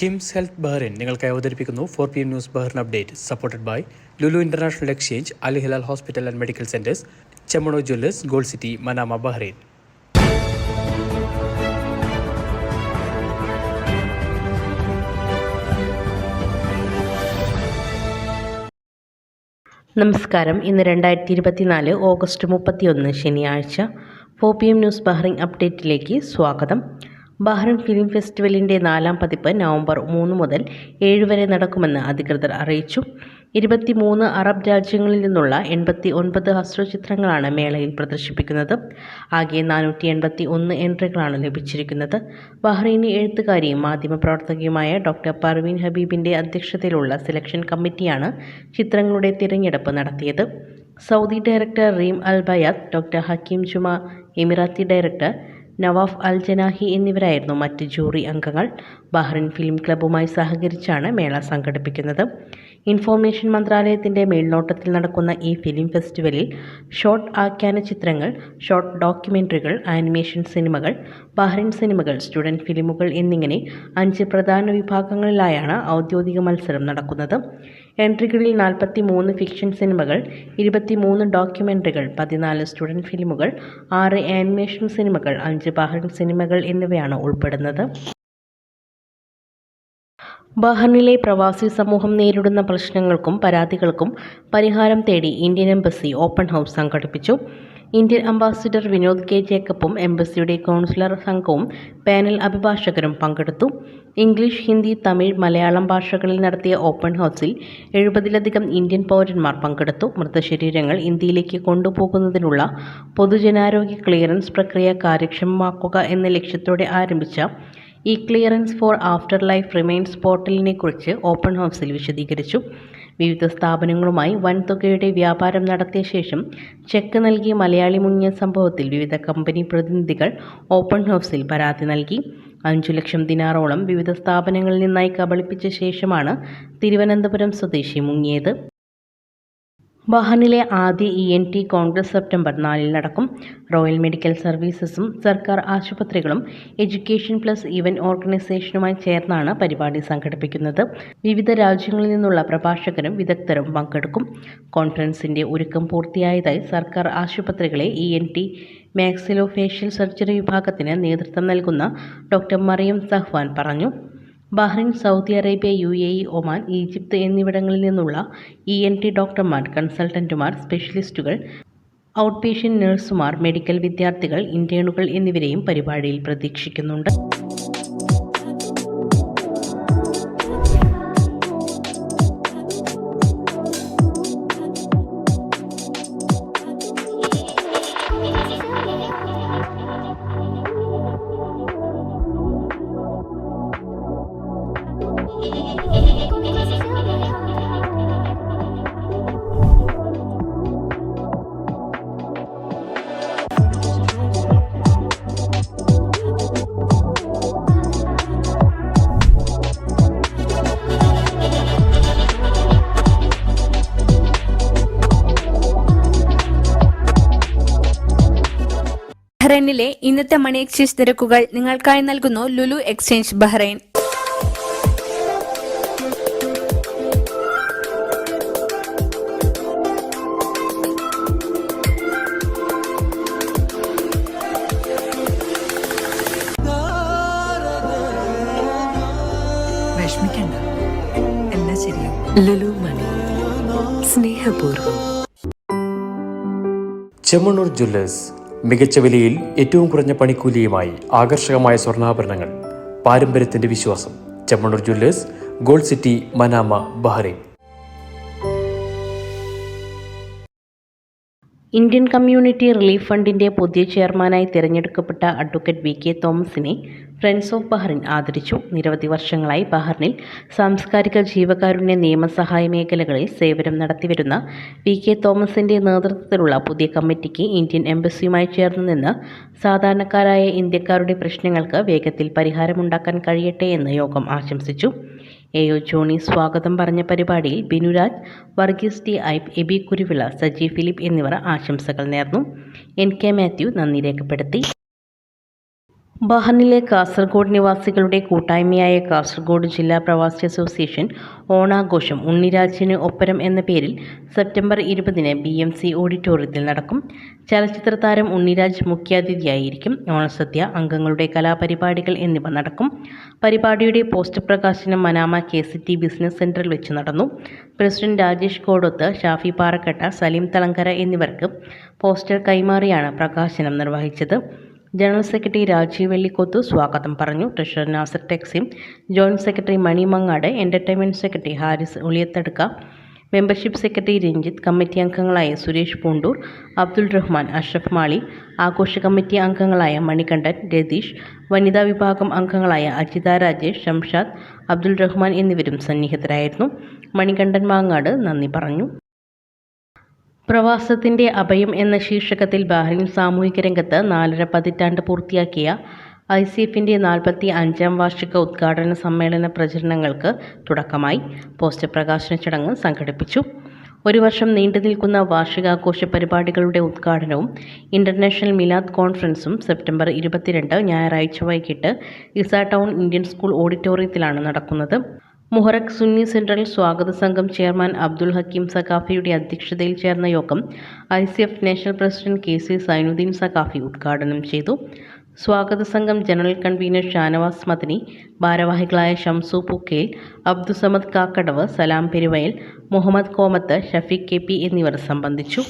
KIMS health Bahrain നിങ്ങൾക്കായി അവതരിപ്പിക്കുന്നു four P M news Bahrain update supported by Lulu international exchange Al Hilal hospital and medical centres Chemmanur jewellers gold city Manama Bahrain നമസ്കാരം. ഇന്ന് രണ്ടായിരത്തി ഇരുപത്തിനാല് August മുപ്പത്തിയൊന്ന് ശനിയാഴ്ച four P M news Bahrain അപ്ഡേറ്റിലേക്ക് സ്വാഗതം. Bahrain film ഫെസ്റ്റിവലിന്റെ നാലാം പതിപ്പ് November മൂന്ന് മുതൽ ഏഴ് വരെ നടക്കുമെന്ന് അധികൃതർ അറിയിച്ചു. ഇരുപത്തി മൂന്ന് അറബ് രാജ്യങ്ങളിൽ നിന്നുള്ള എൺപത്തി ഒൻപത് ഹസ്രചിത്രങ്ങളാണ് മേളയിൽ പ്രദർശിപ്പിക്കുന്നത്. ആകെ നാനൂറ്റി എൺപത്തി ഒന്ന് എൻട്രികളാണ് ലഭിച്ചിരിക്കുന്നത്. ബഹ്റൈനി എഴുത്തുകാരിയും മാധ്യമപ്രവർത്തകയുമായ ഡോക്ടർ പർവീൻ ഹബീബിന്റെ അധ്യക്ഷതയിലുള്ള സെലക്ഷൻ കമ്മിറ്റിയാണ് ചിത്രങ്ങളുടെ തിരഞ്ഞെടുപ്പ് നടത്തിയത്. Saudi director Reem Al Bayad doctor Hakeem Juma Emirati director Nawaf Al Janahi എന്നിവരായിരുന്നു മറ്റ് ജൂറി അംഗങ്ങൾ. ബഹ്റിൻ ഫിലിം ക്ലബ്ബുമായി സഹകരിച്ചാണ് മേള സംഘടിപ്പിക്കുന്നത്. ഇൻഫോർമേഷൻ മന്ത്രാലയത്തിന്റെ മേൽനോട്ടത്തിൽ നടക്കുന്ന ഈ ഫിലിം ഫെസ്റ്റിവലിൽ ഷോർട്ട് ആഖ്യാന ചിത്രങ്ങൾ ഷോർട്ട് ഡോക്യുമെന്ററികൾ ആനിമേഷൻ സിനിമകൾ ബഹ്റിൻ സിനിമകൾ സ്റ്റുഡന്റ് ഫിലിമുകൾ എന്നിങ്ങനെ അഞ്ച് പ്രധാന വിഭാഗങ്ങളിലായാണ് ഔദ്യോഗിക മത്സരം നടക്കുന്നത്. എൻട്രികളിൽ നാൽപ്പത്തി മൂന്ന് ഫിക്ഷൻ സിനിമകൾ ഇരുപത്തി മൂന്ന് ഡോക്യുമെന്ററികൾ പതിനാല് സ്റ്റുഡന്റ് ഫിലിമുകൾ ആറ് ആനിമേഷൻ സിനിമകൾ അഞ്ച് ബഹ്റിൻ സിനിമകൾ എന്നിവയാണ് ഉൾപ്പെടുന്നത്. ബഹ്റിനിലെ പ്രവാസി സമൂഹം നേരിടുന്ന പ്രശ്നങ്ങൾക്കും പരാതികൾക്കും പരിഹാരം തേടി ഇന്ത്യൻ എംബസി ഓപ്പൺ ഹൗസ് സംഘടിപ്പിച്ചു. ഇന്ത്യൻ അംബാസിഡർ വിനോദ് കെ ജേക്കബും എംബസിയുടെ കൗൺസിലർ സംഘവും പാനൽ അഭിഭാഷകരും പങ്കെടുത്തു. ഇംഗ്ലീഷ് ഹിന്ദി തമിഴ് മലയാളം ഭാഷകളിൽ നടത്തിയ ഓപ്പൺ ഹൗസിൽ എഴുപതിലധികം ഇന്ത്യൻ പൗരന്മാർ പങ്കെടുത്തു. മൃതശരീരങ്ങൾ ഇന്ത്യയിലേക്ക് കൊണ്ടുപോകുന്നതിനുള്ള പൊതുജനാരോഗ്യ ക്ലിയറൻസ് പ്രക്രിയ കാര്യക്ഷമമാക്കുക എന്ന ലക്ഷ്യത്തോടെ ആരംഭിച്ച ഈ clearance for after life remains പോർട്ടലിനെക്കുറിച്ച് open ഹൗസിൽ വിശദീകരിച്ചു. വിവിധ സ്ഥാപനങ്ങളുമായി വൻതുകയുടെ വ്യാപാരം നടത്തിയ ശേഷം ചെക്ക് നൽകി മലയാളി മുങ്ങിയ സംഭവത്തിൽ വിവിധ കമ്പനി പ്രതിനിധികൾ ഓപ്പൺ ഹൗസിൽ പരാതി നൽകി. അഞ്ചു ലക്ഷം ദിനാറോളം വിവിധ സ്ഥാപനങ്ങളിൽ നിന്നായി കബളിപ്പിച്ച ശേഷമാണ് തിരുവനന്തപുരം സ്വദേശി മുങ്ങിയത്. ബഹ്റിനിലെ ആദ്യ E N T congress September നാലിൽ നടക്കും. റോയൽ മെഡിക്കൽ സർവീസസും സർക്കാർ ആശുപത്രികളും എഡ്യൂക്കേഷൻ പ്ലസ് ഇവന്റ് ഓർഗനൈസേഷനുമായി ചേർന്നാണ് പരിപാടി സംഘടിപ്പിക്കുന്നത്. വിവിധ രാജ്യങ്ങളിൽ നിന്നുള്ള പ്രഭാഷകരും വിദഗ്ധരും പങ്കെടുക്കും. കോൺഫറൻസിന്റെ ഒരുക്കം പൂർത്തിയായതായി സർക്കാർ ആശുപത്രികളെ E N T maxillofacial surgery വിഭാഗത്തിന് നേതൃത്വം നൽകുന്ന ഡോക്ടർ മറിയം സഹ്വാൻ പറഞ്ഞു. Bahrain Saudi Arabia U A E Oman Egypt എന്നിവിടങ്ങളിൽ നിന്നുള്ള ഇ എൻ ടി ഡോക്ടർമാർ കൺസൾട്ടന്റുമാർ സ്പെഷ്യലിസ്റ്റുകൾ ഔട്ട് പേഷ്യന്റ് നഴ്സുമാർ മെഡിക്കൽ വിദ്യാർത്ഥികൾ ഇന്റേണുകൾ എന്നിവരെയും പരിപാടിയിൽ പ്രതീക്ഷിക്കുന്നുണ്ട്. ബഹ്റൈനിലെ ഇന്നത്തെ മണി എക്സ്ചേഞ്ച് നിരക്കുകൾ നിങ്ങൾക്കായി നൽകുന്നു ലുലു എക്സ്ചേഞ്ച് ബഹ്റൈൻ. വിഷമിക്കണ്ട. എല്ലാം ശരിയാവും. ലുലു മണി. സ്നേഹപൂർവം. ചെമ്മണ്ണൂർ ജ്വല്ലേഴ്സ് മികച്ച വിലയിൽ ഏറ്റവും കുറഞ്ഞ പണിക്കൂലിയുമായി ആകർഷകമായ സ്വർണാഭരണങ്ങൾ. പാരമ്പര്യത്തിന്റെ വിശ്വാസം. Chemmanur jewellers gold city Manama Bahrain. Indian community relief ഫണ്ടിന്റെ പുതിയ ചെയർമാനായി തിരഞ്ഞെടുക്കപ്പെട്ട അഡ്വക്കേറ്റ് വി കെ തോമസിനെ ഫ്രണ്ട്സ് ഓഫ് ബഹ്റിൻ ആദരിച്ചു. നിരവധി വർഷങ്ങളായി ബഹ്റിനിൽ സാംസ്കാരിക ജീവകാരുണ്യ നിയമസഹായ മേഖലകളിൽ സേവനം നടത്തിവരുന്ന വി കെ തോമസിന്റെ നേതൃത്വത്തിലുള്ള പുതിയ കമ്മിറ്റിക്ക് ഇന്ത്യൻ എംബസിയുമായി ചേർന്ന് നിന്ന് സാധാരണക്കാരായ ഇന്ത്യക്കാരുടെ പ്രശ്നങ്ങൾക്ക് വേഗത്തിൽ പരിഹാരമുണ്ടാക്കാൻ കഴിയട്ടെ എന്ന് യോഗം ആശംസിച്ചു. എ ഒ ജോണി സ്വാഗതം പറഞ്ഞ പരിപാടിയിൽ ബിനുരാജ് വർഗീസ് ടി ഐബ് എബി കുരുവിള സജി ഫിലിപ്പ് എന്നിവർ ആശംസകൾ നേർന്നു. എൻ കെ മാത്യു നന്ദി രേഖപ്പെടുത്തി. ബഹ്റിനിലെ കാസർഗോഡ് നിവാസികളുടെ കൂട്ടായ്മയായ കാസർഗോഡ് ജില്ലാ പ്രവാസി അസോസിയേഷൻ ഓണാഘോഷം ഉണ്ണിരാജിന് ഒപ്പരം എന്ന പേരിൽ സെപ്റ്റംബർ ഇരുപതിന് ബി എം സി ഓഡിറ്റോറിയത്തിൽ നടക്കും. ചലച്ചിത്ര താരം ഉണ്ണിരാജ് മുഖ്യാതിഥിയായിരിക്കും. ഓണസദ്യ അംഗങ്ങളുടെ കലാപരിപാടികൾ എന്നിവ നടക്കും. പരിപാടിയുടെ പോസ്റ്റർ പ്രകാശനം Manama K C T business സെന്ററിൽ വെച്ച് നടന്നു. പ്രസിഡന്റ് രാജേഷ് കോടൊത്ത് ഷാഫി പാറക്കട്ട സലീം തളങ്കര എന്നിവർക്ക് പോസ്റ്റർ കൈമാറിയാണ് പ്രകാശനം നിർവഹിച്ചത്. ജനറൽ സെക്രട്ടറി രാജീവ് വെള്ളിക്കോത്ത് സ്വാഗതം പറഞ്ഞു. Treasurer Nasar Texim joint secretary Manimangad entertainment secretary Haris Uliyathaduka membership secretary Ranjith committee അംഗങ്ങളായ സുരേഷ് പൂണ്ടൂർ അബ്ദുൾ റഹ്മാൻ അഷ്റഫ് മാളി ആഘോഷ കമ്മിറ്റി അംഗങ്ങളായ മണികണ്ഠൻ രതീഷ് വനിതാ വിഭാഗം അംഗങ്ങളായ അജിത രാജേഷ് ഷംഷാദ് അബ്ദുൾ റഹ്മാൻ എന്നിവരും സന്നിഹിതരായിരുന്നു. മണികണ്ഠൻ മാങ്ങാട് നന്ദി പറഞ്ഞു. പ്രവാസത്തിന്റെ അഭയം എന്ന ശീർഷകത്തിൽ ബഹ്റിൻ സാമൂഹിക രംഗത്ത് നാലര പതിറ്റാണ്ട് പൂർത്തിയാക്കിയ ഐ സി എഫിന്റെ നാൽപ്പത്തി അഞ്ചാം വാർഷിക ഉദ്ഘാടന സമ്മേളന പ്രചരണങ്ങൾക്ക് തുടക്കമായി. പോസ്റ്റർ പ്രകാശന ചടങ്ങ് സംഘടിപ്പിച്ചു. ഒരു വർഷം നീണ്ടു നിൽക്കുന്ന വാർഷികാഘോഷ പരിപാടികളുടെ ഉദ്ഘാടനവും ഇന്റർനാഷണൽ മിലാദ് കോൺഫറൻസും സെപ്റ്റംബർ ഇരുപത്തിരണ്ട് ഞായറാഴ്ച വൈകിട്ട് ഇസ ടൗൺ ഇന്ത്യൻ സ്കൂൾ ഓഡിറ്റോറിയത്തിലാണ് നടക്കുന്നത്. മുഹറക് സുന്നി സെൻട്രൽ സ്വാഗത സംഘം ചെയർമാൻ അബ്ദുൽ ഹക്കീം സഖാഫിയുടെ അധ്യക്ഷതയിൽ ചേർന്ന യോഗം I C F national president K C Zainuddin Saqafi ഉദ്ഘാടനം ചെയ്തു. സ്വാഗത സംഘം ജനറൽ കൺവീനർ ഷാനവാസ് മദനി ഭാരവാഹികളായ ഷംസു പൂക്കേൽ അബ്ദുസമദ് കാക്കടവ് സലാം പെരുവയൽ മുഹമ്മദ് കോമത്ത് ഷഫീഖ് കെ പി എന്നിവർ സംബന്ധിച്ചു.